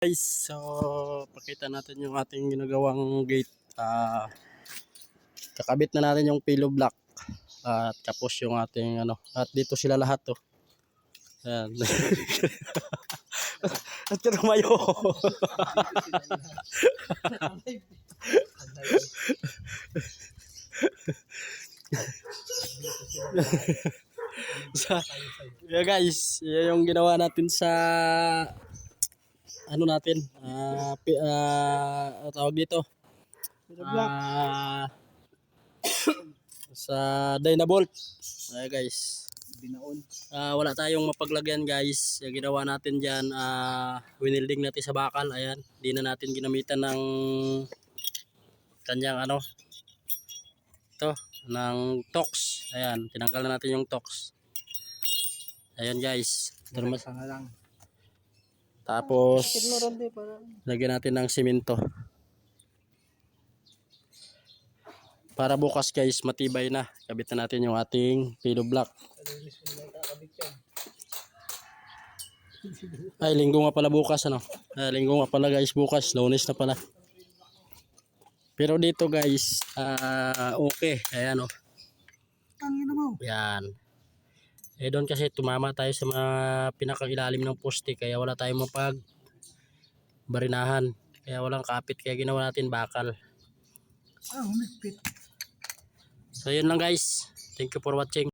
Guys, so pakita natin yung ating ginagawang gate. Ah kakabit na natin yung pillow block. at tapos yung ating ano, at dito sila lahat to. Ayan. at tumayo. sa, yeah guys, yan yung ginawa natin sa ano natin, ah pi, ano tawag dito. Ah, sa Dynabolt. Ay guys. Binaon. Ah, wala tayong mapaglagyan guys. Yung ginawa natin diyan, ah winilding natin sa bakal. Ayan, di na natin ginamitan ng kanyang ano to ng tox. Ayan, tinanggal na natin yung tox. Ayan guys. Ito naman. Tapos lagyan natin ng simento. Para bukas guys, matibay na. Kabit na natin yung ating pillow block. Ay, linggo nga pala bukas ano. Ay, linggo nga pala guys bukas. Lunes na pala. Pero dito guys, ah okay. Ayan o. Mo. Yan. Eh doon kasi tumama tayo sa mga pinakailalim ng poste kaya wala tayong mapag barinahan. Kaya walang kapit kaya ginawa natin bakal. Ah, humigpit. So yun lang guys. Thank you for watching.